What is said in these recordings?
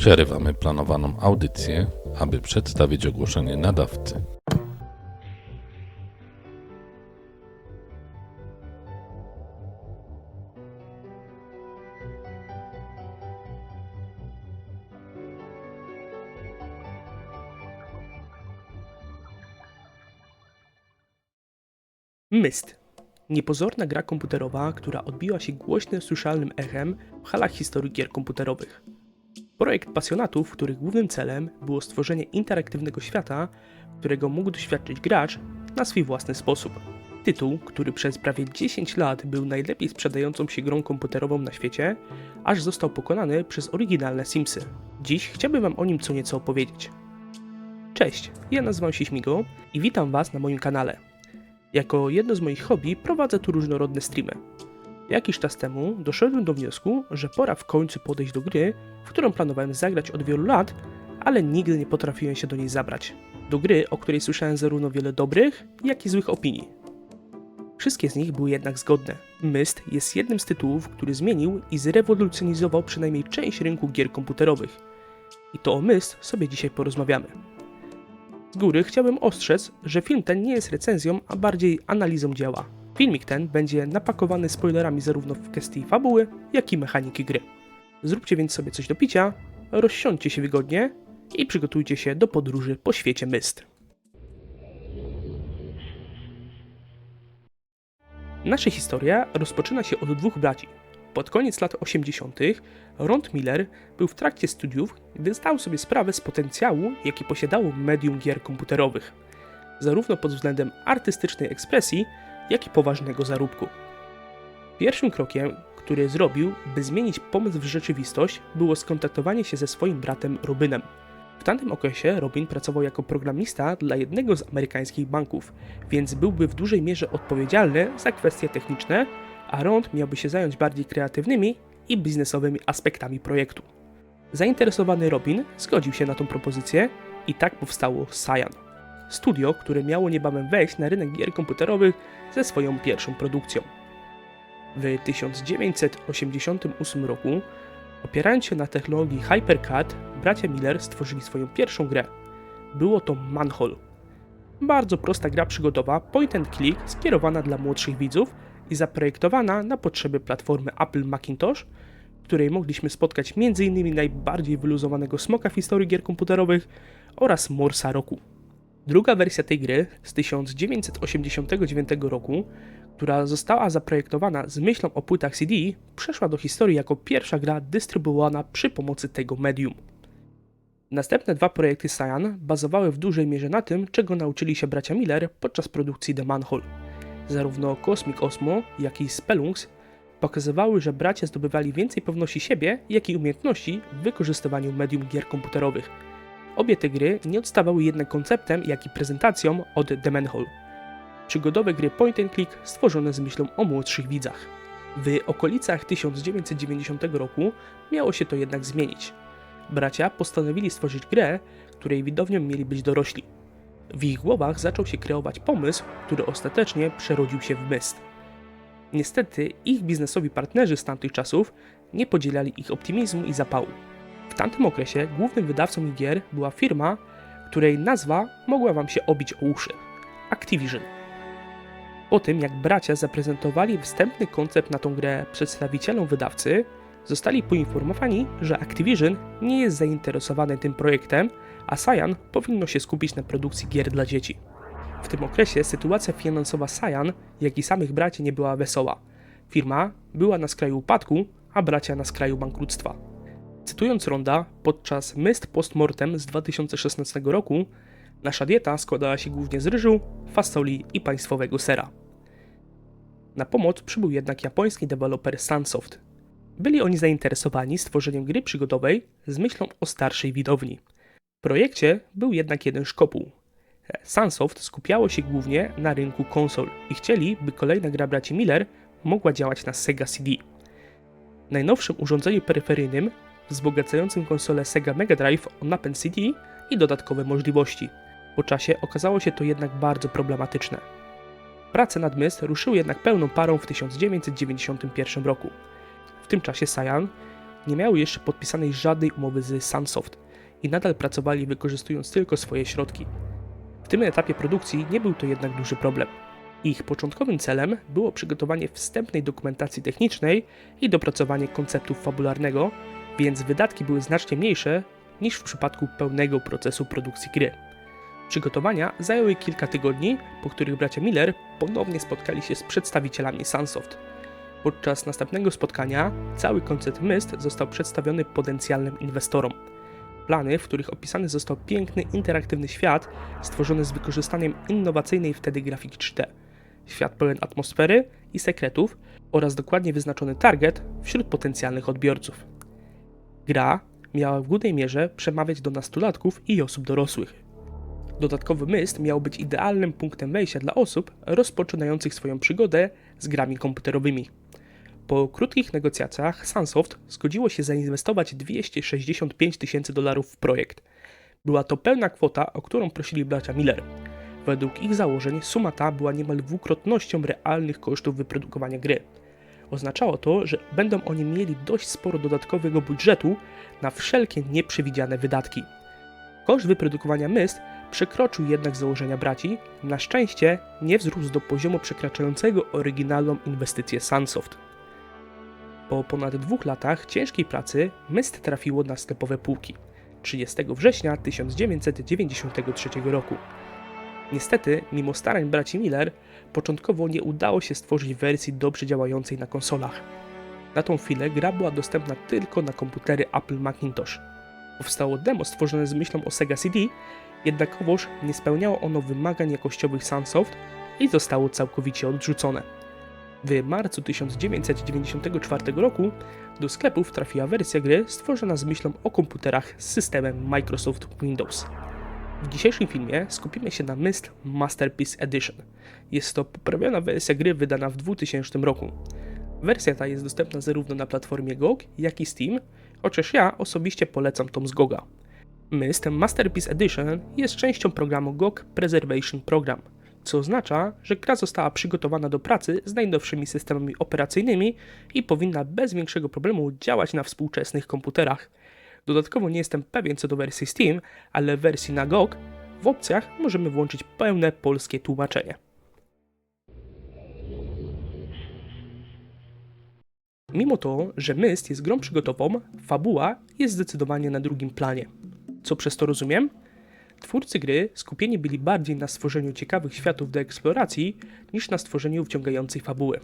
Przerywamy planowaną audycję, aby przedstawić ogłoszenie nadawcy. Myst. Niepozorna gra komputerowa, która odbiła się głośnym, słyszalnym echem w halach historii gier komputerowych. Projekt pasjonatów, których głównym celem było stworzenie interaktywnego świata, którego mógł doświadczyć gracz na swój własny sposób. Tytuł, który przez prawie 10 lat był najlepiej sprzedającą się grą komputerową na świecie, aż został pokonany przez oryginalne Simsy. Dziś chciałbym Wam o nim co nieco opowiedzieć. Cześć, ja nazywam się Śmigo i witam Was na moim kanale. Jako jedno z moich hobby prowadzę tu różnorodne streamy. Jakiś czas temu doszedłem do wniosku, że pora w końcu podejść do gry, w którą planowałem zagrać od wielu lat, ale nigdy nie potrafiłem się do niej zabrać. Do gry, o której słyszałem zarówno wiele dobrych, jak i złych opinii. Wszystkie z nich były jednak zgodne. Myst jest jednym z tytułów, który zmienił i zrewolucjonizował przynajmniej część rynku gier komputerowych. I to o Myst sobie dzisiaj porozmawiamy. Z góry chciałbym ostrzec, że film ten nie jest recenzją, a bardziej analizą dzieła. Filmik ten będzie napakowany spoilerami zarówno w kwestii fabuły, jak i mechaniki gry. Zróbcie więc sobie coś do picia, rozsiądźcie się wygodnie i przygotujcie się do podróży po świecie Myst. Nasza historia rozpoczyna się od dwóch braci. Pod koniec lat 80. Rond Miller był w trakcie studiów, gdy zdał sobie sprawę z potencjału, jaki posiadało medium gier komputerowych, zarówno pod względem artystycznej ekspresji, jak i poważnego zarobku. Pierwszym krokiem, który zrobił, by zmienić pomysł w rzeczywistość, było skontaktowanie się ze swoim bratem Robinem. W tamtym okresie Robin pracował jako programista dla jednego z amerykańskich banków, więc byłby w dużej mierze odpowiedzialny za kwestie techniczne, a Rond miałby się zająć bardziej kreatywnymi i biznesowymi aspektami projektu. Zainteresowany Robin zgodził się na tą propozycję i tak powstało Cyan. Studio, które miało niebawem wejść na rynek gier komputerowych ze swoją pierwszą produkcją. W 1988 roku, opierając się na technologii HyperCAD, bracia Miller stworzyli swoją pierwszą grę. Było to Manhole. Bardzo prosta gra przygodowa point and click skierowana dla młodszych widzów i zaprojektowana na potrzeby platformy Apple Macintosh, w której mogliśmy spotkać m.in. najbardziej wyluzowanego smoka w historii gier komputerowych oraz Morsa roku. Druga wersja tej gry z 1989 roku, która została zaprojektowana z myślą o płytach CD, przeszła do historii jako pierwsza gra dystrybuowana przy pomocy tego medium. Następne dwa projekty Cyan bazowały w dużej mierze na tym, czego nauczyli się bracia Miller podczas produkcji The Manhole. Zarówno Cosmic Osmo, jak i Spelunks pokazywały, że bracia zdobywali więcej pewności siebie, jak i umiejętności w wykorzystywaniu medium gier komputerowych. Obie te gry nie odstawały jednak konceptem, jak i prezentacją od The Manhole. Przygodowe gry point and click stworzone z myślą o młodszych widzach. W okolicach 1990 roku miało się to jednak zmienić. Bracia postanowili stworzyć grę, której widownią mieli być dorośli. W ich głowach zaczął się kreować pomysł, który ostatecznie przerodził się w myst. Niestety, ich biznesowi partnerzy z tamtych czasów nie podzielali ich optymizmu i zapału. W tamtym okresie głównym wydawcą gier była firma, której nazwa mogła Wam się obić o uszy Activision. Po tym, jak bracia zaprezentowali wstępny koncept na tą grę przedstawicielom wydawcy, zostali poinformowani, że Activision nie jest zainteresowany tym projektem, a Cyan powinno się skupić na produkcji gier dla dzieci. W tym okresie sytuacja finansowa Cyan, jak i samych braci nie była wesoła. Firma była na skraju upadku, a bracia na skraju bankructwa. Cytując Ronda, podczas Myst Postmortem z 2016 roku, nasza dieta składała się głównie z ryżu, fasoli i państwowego sera. Na pomoc przybył jednak japoński deweloper Sunsoft. Byli oni zainteresowani stworzeniem gry przygodowej z myślą o starszej widowni. W projekcie był jednak jeden szkopuł. Sunsoft skupiało się głównie na rynku konsol i chcieli, by kolejna gra braci Miller mogła działać na Sega CD. Najnowszym urządzeniu peryferyjnym wzbogacającym konsolę Sega Mega Drive o napęd CD i dodatkowe możliwości. Po czasie okazało się to jednak bardzo problematyczne. Prace nad Myst ruszyły jednak pełną parą w 1991 roku. W tym czasie Cyan nie miały jeszcze podpisanej żadnej umowy z Sunsoft i nadal pracowali wykorzystując tylko swoje środki. W tym etapie produkcji nie był to jednak duży problem. Ich początkowym celem było przygotowanie wstępnej dokumentacji technicznej i dopracowanie konceptu fabularnego, więc wydatki były znacznie mniejsze niż w przypadku pełnego procesu produkcji gry. Przygotowania zajęły kilka tygodni, po których bracia Miller ponownie spotkali się z przedstawicielami Sunsoft. Podczas następnego spotkania cały koncept Myst został przedstawiony potencjalnym inwestorom. Plany, w których opisany został piękny, interaktywny świat stworzony z wykorzystaniem innowacyjnej wtedy grafiki 3D. Świat pełen atmosfery i sekretów oraz dokładnie wyznaczony target wśród potencjalnych odbiorców. Gra miała w głównej mierze przemawiać do nastolatków i osób dorosłych. Dodatkowy Myst miał być idealnym punktem wejścia dla osób rozpoczynających swoją przygodę z grami komputerowymi. Po krótkich negocjacjach Sunsoft zgodziło się zainwestować 265 tysięcy dolarów w projekt. Była to pełna kwota, o którą prosili bracia Miller. Według ich założeń suma ta była niemal dwukrotnością realnych kosztów wyprodukowania gry. Oznaczało to, że będą oni mieli dość sporo dodatkowego budżetu na wszelkie nieprzewidziane wydatki. Koszt wyprodukowania Myst przekroczył jednak założenia braci, na szczęście nie wzrósł do poziomu przekraczającego oryginalną inwestycję Sunsoft. Po ponad dwóch latach ciężkiej pracy Myst trafiło na sklepowe półki 30 września 1993 roku. Niestety, mimo starań braci Miller, początkowo nie udało się stworzyć wersji dobrze działającej na konsolach. Na tą chwilę gra była dostępna tylko na komputery Apple Macintosh. Powstało demo stworzone z myślą o Sega CD, jednakowoż nie spełniało ono wymagań jakościowych Sunsoft i zostało całkowicie odrzucone. W marcu 1994 roku do sklepów trafiła wersja gry stworzona z myślą o komputerach z systemem Microsoft Windows. W dzisiejszym filmie skupimy się na Myst Masterpiece Edition. Jest to poprawiona wersja gry wydana w 2000 roku. Wersja ta jest dostępna zarówno na platformie GOG, jak i Steam, chociaż ja osobiście polecam tą z GOGa. Myst Masterpiece Edition jest częścią programu GOG Preservation Program, co oznacza, że gra została przygotowana do pracy z najnowszymi systemami operacyjnymi i powinna bez większego problemu działać na współczesnych komputerach. Dodatkowo nie jestem pewien co do wersji Steam, ale w wersji na GOG w opcjach możemy włączyć pełne polskie tłumaczenie. Mimo to, że Myst jest grą przygotową, fabuła jest zdecydowanie na drugim planie. Co przez to rozumiem? Twórcy gry skupieni byli bardziej na stworzeniu ciekawych światów do eksploracji niż na stworzeniu wciągającej fabuły.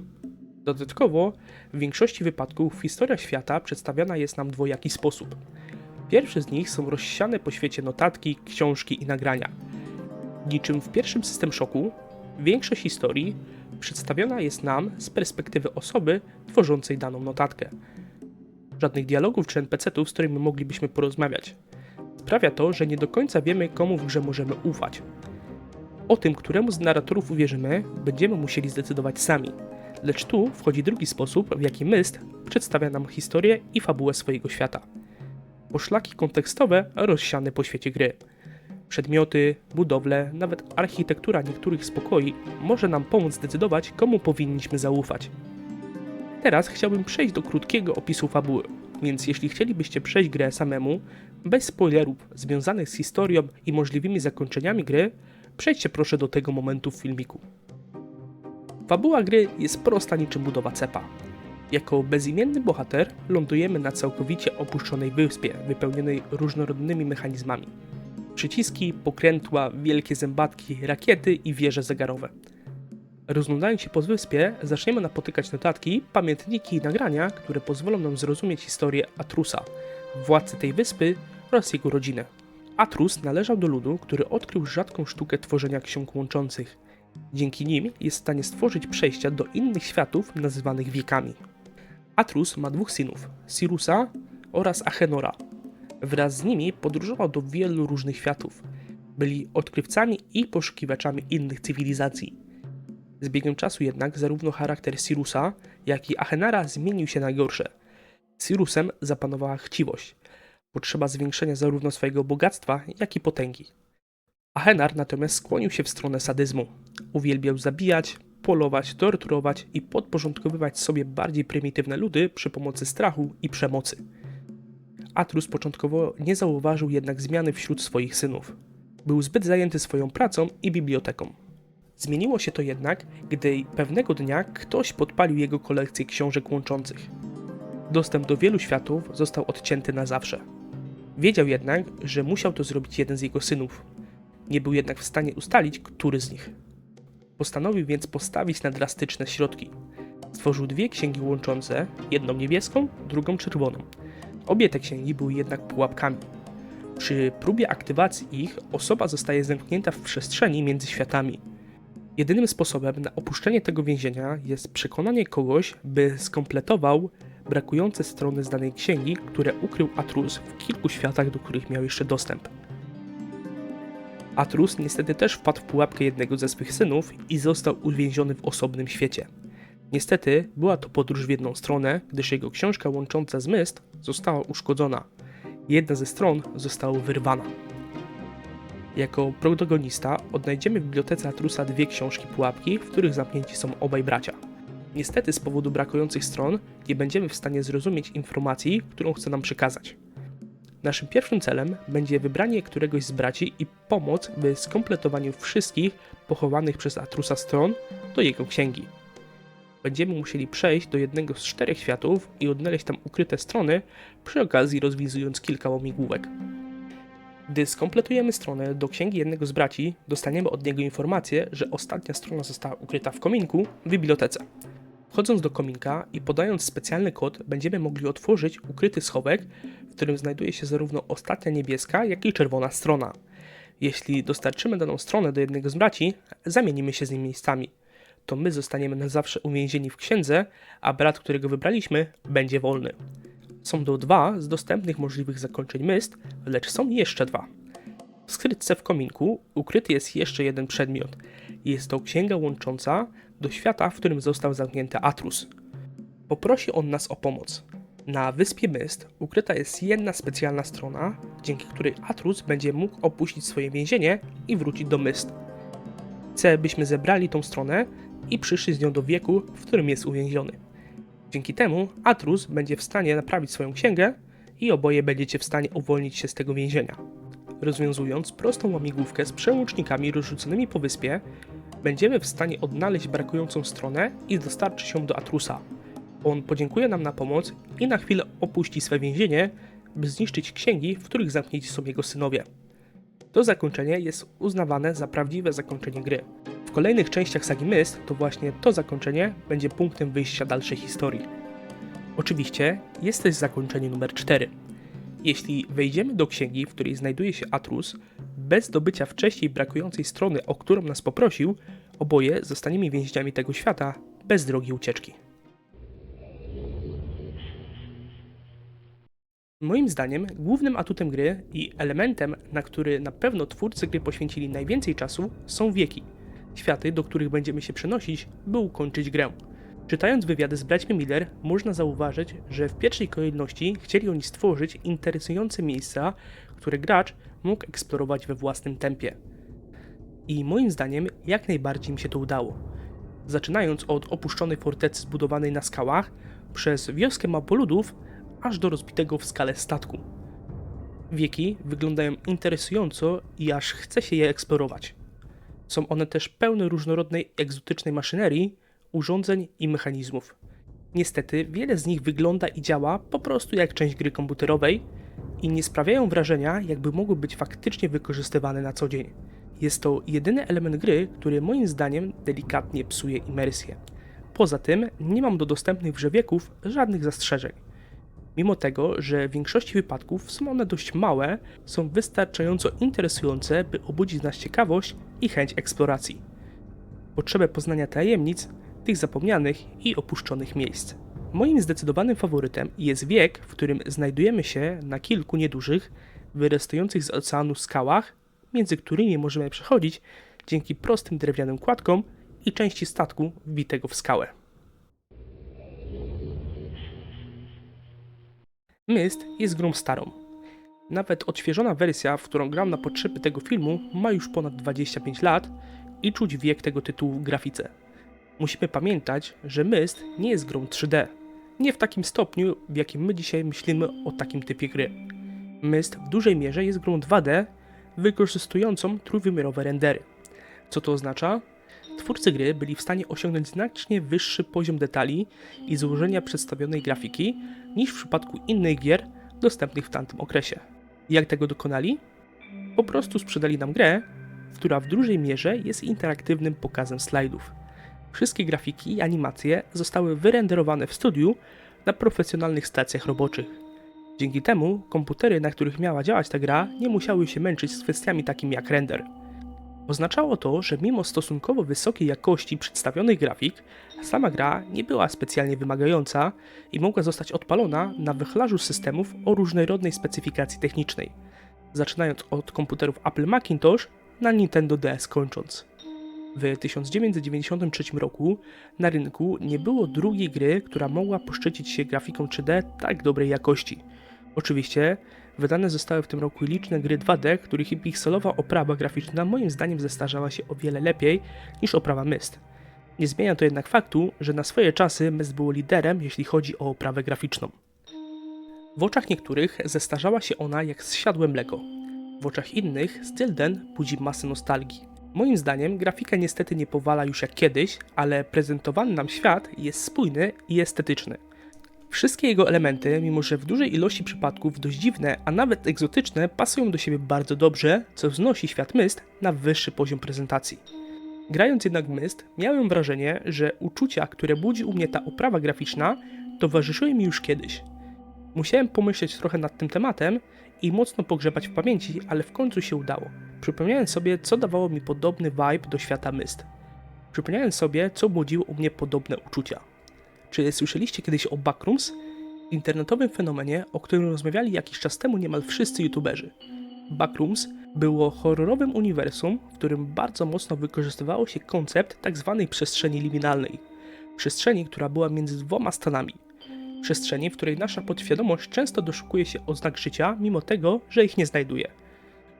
Dodatkowo, w większości wypadków historia świata przedstawiana jest nam w dwojaki sposób. Pierwszy z nich są rozsiane po świecie notatki, książki i nagrania. Niczym w pierwszym System Shocku, większość historii przedstawiona jest nam z perspektywy osoby tworzącej daną notatkę. Żadnych dialogów czy NPC-ów, z którymi moglibyśmy porozmawiać. Sprawia to, że nie do końca wiemy, komu w grze możemy ufać. O tym, któremu z narratorów uwierzymy, będziemy musieli zdecydować sami. Lecz tu wchodzi drugi sposób, w jaki Myst przedstawia nam historię i fabułę swojego świata. Poszlaki kontekstowe rozsiane po świecie gry. Przedmioty, budowle, nawet architektura niektórych spokoi może nam pomóc zdecydować, komu powinniśmy zaufać. Teraz chciałbym przejść do krótkiego opisu fabuły, więc jeśli chcielibyście przejść grę samemu, bez spoilerów związanych z historią i możliwymi zakończeniami gry, przejdźcie proszę do tego momentu w filmiku. Fabuła gry jest prosta niczym budowa cepa. Jako bezimienny bohater lądujemy na całkowicie opuszczonej wyspie, wypełnionej różnorodnymi mechanizmami. Przyciski, pokrętła, wielkie zębatki, rakiety i wieże zegarowe. Rozglądając się po wyspie, zaczniemy napotykać notatki, pamiętniki i nagrania, które pozwolą nam zrozumieć historię Atrusa, władcy tej wyspy oraz jego rodzinę. Atrus należał do ludu, który odkrył rzadką sztukę tworzenia ksiąg łączących. Dzięki nim jest w stanie stworzyć przejścia do innych światów nazywanych wiekami. Atrus ma dwóch synów, Sirusa oraz Achenora. Wraz z nimi podróżował do wielu różnych światów. Byli odkrywcami i poszukiwaczami innych cywilizacji. Z biegiem czasu jednak zarówno charakter Sirusa, jak i Achenara zmienił się na gorsze. Sirusem zapanowała chciwość, potrzeba zwiększenia zarówno swojego bogactwa, jak i potęgi. Achenar natomiast skłonił się w stronę sadyzmu. Uwielbiał zabijać, polować, torturować i podporządkowywać sobie bardziej prymitywne ludy przy pomocy strachu i przemocy. Atrus początkowo nie zauważył jednak zmiany wśród swoich synów. Był zbyt zajęty swoją pracą i biblioteką. Zmieniło się to jednak, gdy pewnego dnia ktoś podpalił jego kolekcję książek łączących. Dostęp do wielu światów został odcięty na zawsze. Wiedział jednak, że musiał to zrobić jeden z jego synów. Nie był jednak w stanie ustalić, który z nich. Postanowił więc postawić na drastyczne środki. Stworzył dwie księgi łączące, jedną niebieską, drugą czerwoną. Obie te księgi były jednak pułapkami. Przy próbie aktywacji ich osoba zostaje zamknięta w przestrzeni między światami. Jedynym sposobem na opuszczenie tego więzienia jest przekonanie kogoś, by skompletował brakujące strony z danej księgi, które ukrył Atrus w kilku światach, do których miał jeszcze dostęp. Atrus niestety też wpadł w pułapkę jednego ze swych synów i został uwięziony w osobnym świecie. Niestety była to podróż w jedną stronę, gdyż jego książka łącząca zmysł została uszkodzona. Jedna ze stron została wyrwana. Jako protagonista odnajdziemy w bibliotece Atrusa dwie książki pułapki, w których zamknięci są obaj bracia. Niestety z powodu brakujących stron nie będziemy w stanie zrozumieć informacji, którą chce nam przekazać. Naszym pierwszym celem będzie wybranie któregoś z braci i pomoc w skompletowaniu wszystkich pochowanych przez Atrusa stron do jego księgi. Będziemy musieli przejść do jednego z czterech światów i odnaleźć tam ukryte strony, przy okazji rozwiązując kilka łamigłówek. Gdy skompletujemy stronę do księgi jednego z braci, dostaniemy od niego informację, że ostatnia strona została ukryta w kominku w bibliotece. Wchodząc do kominka i podając specjalny kod, będziemy mogli otworzyć ukryty schowek, którym znajduje się zarówno ostatnia niebieska, jak i czerwona strona. Jeśli dostarczymy daną stronę do jednego z braci, zamienimy się z nim miejscami. To my zostaniemy na zawsze uwięzieni w księdze, a brat, którego wybraliśmy, będzie wolny. Są to dwa z dostępnych możliwych zakończeń myst, lecz są jeszcze dwa. W skrytce w kominku ukryty jest jeszcze jeden przedmiot. Jest to księga łącząca do świata, w którym został zamknięty Atrus. Poprosi on nas o pomoc. Na wyspie Myst ukryta jest jedna specjalna strona, dzięki której Atrus będzie mógł opuścić swoje więzienie i wrócić do Myst. Chcę, byśmy zebrali tą stronę i przyszli z nią do wieku, w którym jest uwięziony. Dzięki temu Atrus będzie w stanie naprawić swoją księgę i oboje będziecie w stanie uwolnić się z tego więzienia. Rozwiązując prostą łamigłówkę z przełącznikami rozrzuconymi po wyspie, będziemy w stanie odnaleźć brakującą stronę i dostarczyć ją do Atrusa. On podziękuje nam na pomoc i na chwilę opuści swe więzienie, by zniszczyć księgi, w których zamknięci są jego synowie. To zakończenie jest uznawane za prawdziwe zakończenie gry. W kolejnych częściach sagi Myst to właśnie to zakończenie będzie punktem wyjścia dalszej historii. Oczywiście jest też zakończenie numer 4. Jeśli wejdziemy do księgi, w której znajduje się Atrus, bez zdobycia wcześniej brakującej strony, o którą nas poprosił, oboje zostaniemy więźniami tego świata bez drogi ucieczki. Moim zdaniem głównym atutem gry i elementem, na który na pewno twórcy gry poświęcili najwięcej czasu, są wieki. Światy, do których będziemy się przenosić, by ukończyć grę. Czytając wywiady z braćmi Miller, można zauważyć, że w pierwszej kolejności chcieli oni stworzyć interesujące miejsca, które gracz mógł eksplorować we własnym tempie. I moim zdaniem jak najbardziej im się to udało. Zaczynając od opuszczonej fortecy zbudowanej na skałach, przez wioskę mapoludów, aż do rozbitego w skale statku. Wieki wyglądają interesująco i aż chce się je eksplorować. Są one też pełne różnorodnej, egzotycznej maszynerii, urządzeń i mechanizmów. Niestety, wiele z nich wygląda i działa po prostu jak część gry komputerowej i nie sprawiają wrażenia, jakby mogły być faktycznie wykorzystywane na co dzień. Jest to jedyny element gry, który moim zdaniem delikatnie psuje imersję. Poza tym, nie mam do dostępnych w żadnych zastrzeżeń. Mimo tego, że w większości wypadków są one dość małe, są wystarczająco interesujące, by obudzić nas ciekawość i chęć eksploracji. Potrzebę poznania tajemnic, tych zapomnianych i opuszczonych miejsc. Moim zdecydowanym faworytem jest wiek, w którym znajdujemy się na kilku niedużych, wyrastających z oceanu skałach, między którymi możemy przechodzić dzięki prostym drewnianym kładkom i części statku wbitego w skałę. Myst jest grą starą. Nawet odświeżona wersja, w którą gram na potrzeby tego filmu, ma już ponad 25 lat i czuć wiek tego tytułu w grafice. Musimy pamiętać, że Myst nie jest grą 3D. Nie w takim stopniu, w jakim my dzisiaj myślimy o takim typie gry. Myst w dużej mierze jest grą 2D, wykorzystującą trójwymiarowe rendery. Co to oznacza? Twórcy gry byli w stanie osiągnąć znacznie wyższy poziom detali i złożenia przedstawionej grafiki niż w przypadku innych gier dostępnych w tamtym okresie. Jak tego dokonali? Po prostu sprzedali nam grę, która w dużej mierze jest interaktywnym pokazem slajdów. Wszystkie grafiki i animacje zostały wyrenderowane w studiu na profesjonalnych stacjach roboczych. Dzięki temu komputery, na których miała działać ta gra, nie musiały się męczyć z kwestiami takimi jak render. Oznaczało to, że mimo stosunkowo wysokiej jakości przedstawionych grafik, sama gra nie była specjalnie wymagająca i mogła zostać odpalona na wachlarzu systemów o różnorodnej specyfikacji technicznej, zaczynając od komputerów Apple Macintosh na Nintendo DS kończąc. W 1993 roku na rynku nie było drugiej gry, która mogła poszczycić się grafiką 3D tak dobrej jakości. Oczywiście wydane zostały w tym roku liczne gry 2D, których pikselowa oprawa graficzna moim zdaniem zestarzała się o wiele lepiej niż oprawa Myst. Nie zmienia to jednak faktu, że na swoje czasy Myst było liderem, jeśli chodzi o oprawę graficzną. W oczach niektórych zestarzała się ona jak zsiadłe mleko. W oczach innych styl ten budzi masę nostalgii. Moim zdaniem grafika niestety nie powala już jak kiedyś, ale prezentowany nam świat jest spójny i estetyczny. Wszystkie jego elementy, mimo że w dużej ilości przypadków dość dziwne, a nawet egzotyczne, pasują do siebie bardzo dobrze, co wznosi świat Myst na wyższy poziom prezentacji. Grając jednak Myst, miałem wrażenie, że uczucia, które budzi u mnie ta oprawa graficzna, towarzyszyły mi już kiedyś. Musiałem pomyśleć trochę nad tym tematem i mocno pogrzebać w pamięci, ale w końcu się udało. Przypomniałem sobie, co dawało mi podobny vibe do świata Myst. Przypomniałem sobie, co budziło u mnie podobne uczucia. Czy słyszeliście kiedyś o Backrooms? Internetowym fenomenie, o którym rozmawiali jakiś czas temu niemal wszyscy youtuberzy. Backrooms było horrorowym uniwersum, w którym bardzo mocno wykorzystywało się koncept tzw. przestrzeni liminalnej. Przestrzeni, która była między dwoma stanami. Przestrzeni, w której nasza podświadomość często doszukuje się oznak życia, mimo tego, że ich nie znajduje.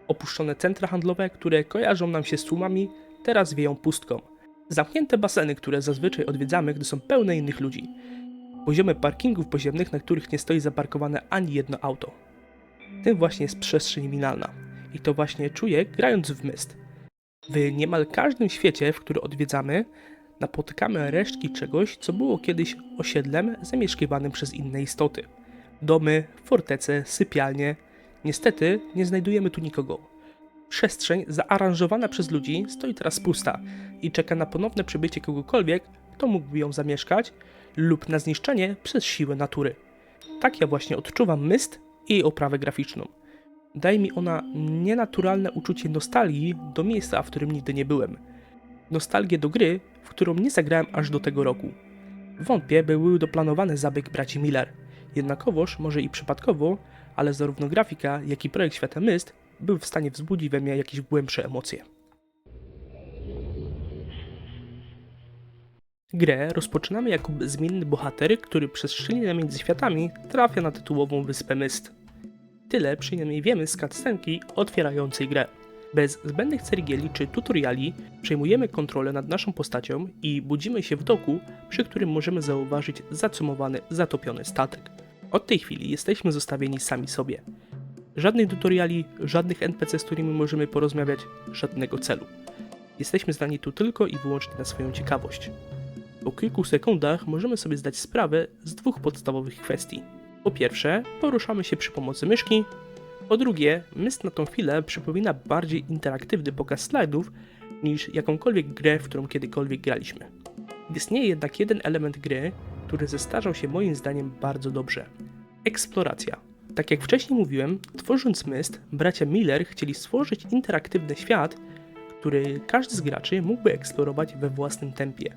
Opuszczone centra handlowe, które kojarzą nam się z tłumami, teraz wieją pustką. Zamknięte baseny, które zazwyczaj odwiedzamy, gdy są pełne innych ludzi. Poziomy parkingów poziemnych, na których nie stoi zaparkowane ani jedno auto. Tym właśnie jest przestrzeń liminalna. I to właśnie czuję, grając w Myst. W niemal każdym świecie, w który odwiedzamy, napotykamy resztki czegoś, co było kiedyś osiedlem zamieszkiwanym przez inne istoty. Domy, fortece, sypialnie. Niestety nie znajdujemy tu nikogo. Przestrzeń zaaranżowana przez ludzi stoi teraz pusta i czeka na ponowne przybycie kogokolwiek, kto mógłby ją zamieszkać lub na zniszczenie przez siłę natury. Tak ja właśnie odczuwam myst i jej oprawę graficzną. Daje mi ona nienaturalne uczucie nostalgii do miejsca, w którym nigdy nie byłem. Nostalgię do gry, w którą nie zagrałem aż do tego roku. Wątpię, by był doplanowany zabieg braci Miller. Jednakowoż, może i przypadkowo, ale zarówno grafika, jak i projekt Świata Myst był w stanie wzbudzić we mnie jakieś głębsze emocje. Grę rozpoczynamy jako zmienny bohater, który przez szczelinę między światami trafia na tytułową wyspę Myst. Tyle przynajmniej wiemy z cutscenki otwierającej grę. Bez zbędnych ceregieli czy tutoriali przejmujemy kontrolę nad naszą postacią i budzimy się w doku, przy którym możemy zauważyć zacumowany, zatopiony statek. Od tej chwili jesteśmy zostawieni sami sobie. Żadnych tutoriali, żadnych NPC, z którymi możemy porozmawiać, żadnego celu. Jesteśmy zdani tu tylko i wyłącznie na swoją ciekawość. Po kilku sekundach możemy sobie zdać sprawę z dwóch podstawowych kwestii. Po pierwsze, poruszamy się przy pomocy myszki. Po drugie, Myst na tą chwilę przypomina bardziej interaktywny pokaz slajdów niż jakąkolwiek grę, w którą kiedykolwiek graliśmy. Istnieje jednak jeden element gry, który zestarzał się moim zdaniem bardzo dobrze. Eksploracja. Tak jak wcześniej mówiłem, tworząc Myst, bracia Miller chcieli stworzyć interaktywny świat, który każdy z graczy mógłby eksplorować we własnym tempie,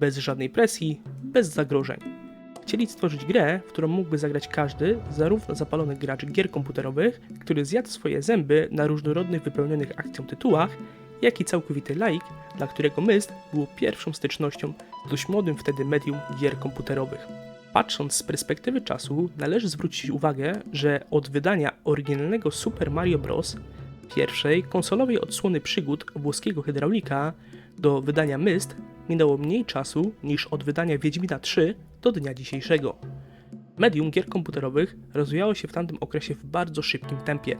bez żadnej presji, bez zagrożeń. Chcieli stworzyć grę, w którą mógłby zagrać każdy, zarówno zapalony gracz gier komputerowych, który zjadł swoje zęby na różnorodnych wypełnionych akcją tytułach, jak i całkowity laik, dla którego Myst było pierwszą stycznością z dość młodym wtedy medium gier komputerowych. Patrząc z perspektywy czasu, należy zwrócić uwagę, że od wydania oryginalnego Super Mario Bros., pierwszej konsolowej odsłony przygód włoskiego hydraulika, do wydania Myst minęło mniej czasu niż od wydania Wiedźmina 3 do dnia dzisiejszego. Medium gier komputerowych rozwijało się w tamtym okresie w bardzo szybkim tempie,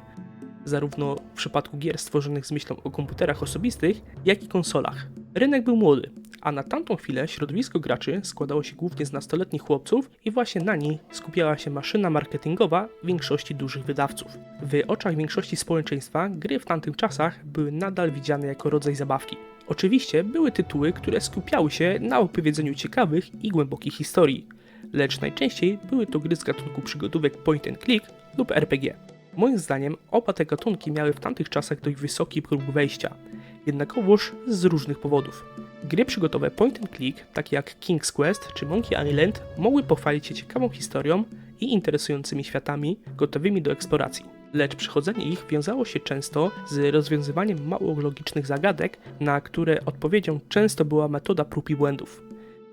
zarówno w przypadku gier stworzonych z myślą o komputerach osobistych, jak i konsolach. Rynek był młody, a na tamtą chwilę środowisko graczy składało się głównie z nastoletnich chłopców i właśnie na niej skupiała się maszyna marketingowa większości dużych wydawców. W oczach większości społeczeństwa gry w tamtych czasach były nadal widziane jako rodzaj zabawki. Oczywiście były tytuły, które skupiały się na opowiedzeniu ciekawych i głębokich historii, lecz najczęściej były to gry z gatunku przygodówek point and click lub RPG. Moim zdaniem oba te gatunki miały w tamtych czasach dość wysoki próg wejścia, jednakowoż z różnych powodów. Gry przygotowe point and click, takie jak King's Quest czy Monkey Island, mogły pochwalić się ciekawą historią i interesującymi światami, gotowymi do eksploracji. Lecz przychodzenie ich wiązało się często z rozwiązywaniem mało logicznych zagadek, na które odpowiedzią często była metoda prób i błędów.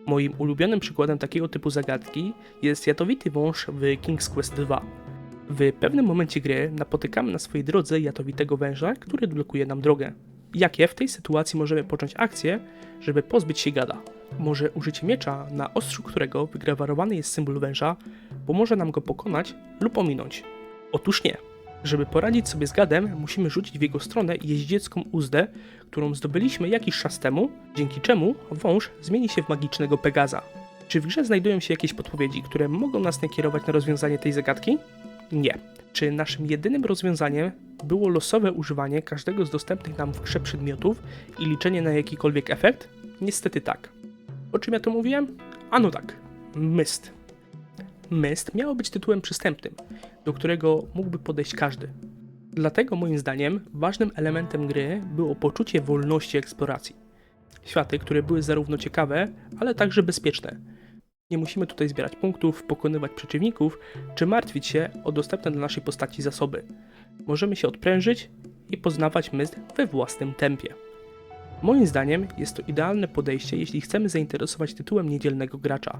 Moim ulubionym przykładem takiego typu zagadki jest jadowity wąż w King's Quest 2. W pewnym momencie gry napotykamy na swojej drodze jadowitego węża, który blokuje nam drogę. Jakie w tej sytuacji możemy począć akcję, żeby pozbyć się gada? Może użycie miecza, na ostrzu którego wygrawerowany jest symbol węża, pomoże nam go pokonać lub ominąć? Otóż nie. Żeby poradzić sobie z gadem, musimy rzucić w jego stronę jeździecką uzdę, którą zdobyliśmy jakiś czas temu, dzięki czemu wąż zmieni się w magicznego Pegaza. Czy w grze znajdują się jakieś podpowiedzi, które mogą nas nakierować na rozwiązanie tej zagadki? Nie. Czy naszym jedynym rozwiązaniem było losowe używanie każdego z dostępnych nam w grze przedmiotów i liczenie na jakikolwiek efekt? Niestety tak. O czym ja to mówiłem? Ano tak. Myst. Myst miało być tytułem przystępnym, do którego mógłby podejść każdy. Dlatego moim zdaniem ważnym elementem gry było poczucie wolności eksploracji. Światy, które były zarówno ciekawe, ale także bezpieczne. Nie musimy tutaj zbierać punktów, pokonywać przeciwników, czy martwić się o dostępne dla naszej postaci zasoby. Możemy się odprężyć i poznawać myst we własnym tempie. Moim zdaniem jest to idealne podejście, jeśli chcemy zainteresować tytułem niedzielnego gracza.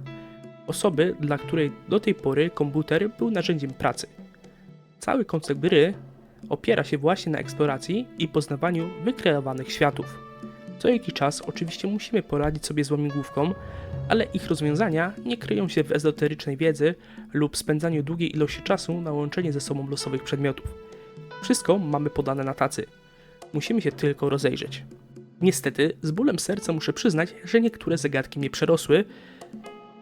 Osoby, dla której do tej pory komputer był narzędziem pracy. Cały koncept gry opiera się właśnie na eksploracji i poznawaniu wykreowanych światów. Co jakiś czas oczywiście musimy poradzić sobie z łamigłówką, ale ich rozwiązania nie kryją się w ezoterycznej wiedzy lub spędzaniu długiej ilości czasu na łączenie ze sobą losowych przedmiotów. Wszystko mamy podane na tacy. Musimy się tylko rozejrzeć. Niestety, z bólem serca muszę przyznać, że niektóre zagadki mnie przerosły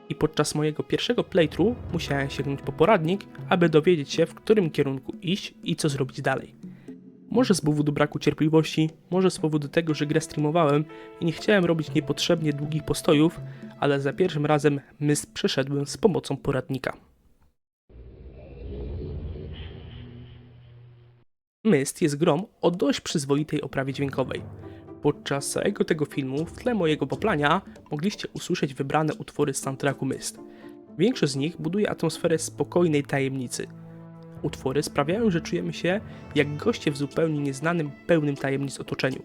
i podczas mojego pierwszego playthrough musiałem sięgnąć po poradnik, aby dowiedzieć się, w którym kierunku iść i co zrobić dalej. Może z powodu braku cierpliwości, może z powodu tego, że grę streamowałem i nie chciałem robić niepotrzebnie długich postojów, ale za pierwszym razem myst przeszedłem z pomocą poradnika. Myst jest grom o dość przyzwoitej oprawie dźwiękowej. Podczas całego tego filmu, w tle mojego poplania, mogliście usłyszeć wybrane utwory z soundtracku Myst. Większość z nich buduje atmosferę spokojnej tajemnicy. Utwory sprawiają, że czujemy się jak goście w zupełnie nieznanym, pełnym tajemnic otoczeniu.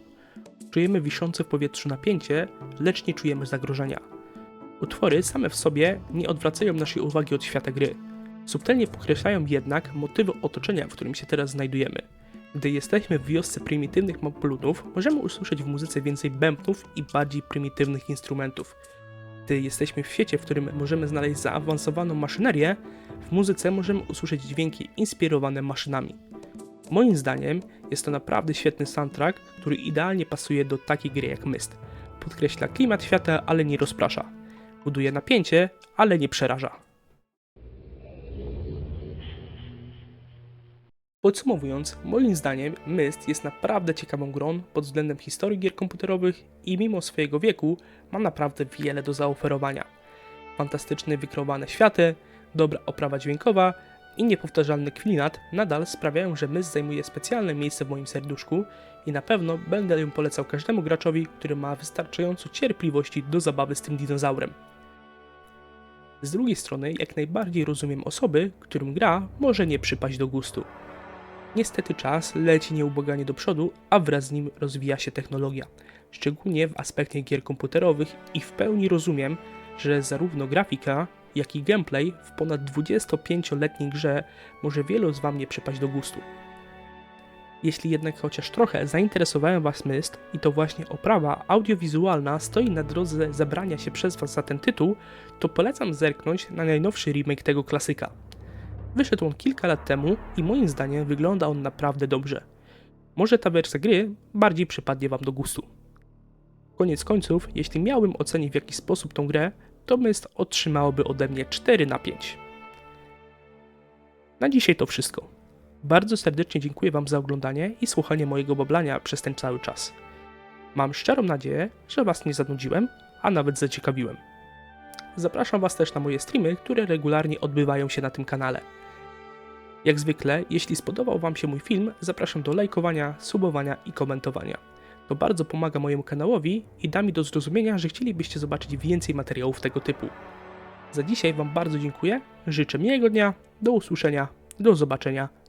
Czujemy wiszące w powietrzu napięcie, lecz nie czujemy zagrożenia. Utwory same w sobie nie odwracają naszej uwagi od świata gry. Subtelnie podkreślają jednak motywy otoczenia, w którym się teraz znajdujemy. Gdy jesteśmy w wiosce prymitywnych mapoludów, możemy usłyszeć w muzyce więcej bębnów i bardziej prymitywnych instrumentów. Gdy jesteśmy w świecie, w którym możemy znaleźć zaawansowaną maszynerię, w muzyce możemy usłyszeć dźwięki inspirowane maszynami. Moim zdaniem jest to naprawdę świetny soundtrack, który idealnie pasuje do takiej gry jak Myst. Podkreśla klimat świata, ale nie rozprasza. Buduje napięcie, ale nie przeraża. Podsumowując, moim zdaniem Myst jest naprawdę ciekawą grą pod względem historii gier komputerowych i mimo swojego wieku ma naprawdę wiele do zaoferowania. Fantastyczne wykreowane światy, dobra oprawa dźwiękowa i niepowtarzalny klinat nadal sprawiają, że Myst zajmuje specjalne miejsce w moim serduszku i na pewno będę ją polecał każdemu graczowi, który ma wystarczająco cierpliwości do zabawy z tym dinozaurem. Z drugiej strony, jak najbardziej rozumiem osoby, którym gra może nie przypaść do gustu. Niestety czas leci nieubłaganie do przodu, a wraz z nim rozwija się technologia, szczególnie w aspekcie gier komputerowych i w pełni rozumiem, że zarówno grafika, jak i gameplay w ponad 25-letniej grze może wielu z Wam nie przypaść do gustu. Jeśli jednak chociaż trochę zainteresowałem Was Myst i to właśnie oprawa audiowizualna stoi na drodze zabrania się przez Was za ten tytuł, to polecam zerknąć na najnowszy remake tego klasyka. Wyszedł on kilka lat temu i moim zdaniem wygląda on naprawdę dobrze. Może ta wersja gry bardziej przypadnie Wam do gustu. Koniec końców, jeśli miałbym ocenić w jakiś sposób tą grę, to Myst otrzymałoby ode mnie 4 na 5. Na dzisiaj to wszystko. Bardzo serdecznie dziękuję Wam za oglądanie i słuchanie mojego bablania przez ten cały czas. Mam szczerą nadzieję, że Was nie zanudziłem, a nawet zaciekawiłem. Zapraszam Was też na moje streamy, które regularnie odbywają się na tym kanale. Jak zwykle, jeśli spodobał Wam się mój film, zapraszam do lajkowania, subowania i komentowania. To bardzo pomaga mojemu kanałowi i da mi do zrozumienia, że chcielibyście zobaczyć więcej materiałów tego typu. Za dzisiaj Wam bardzo dziękuję, życzę miłego dnia, do usłyszenia, do zobaczenia,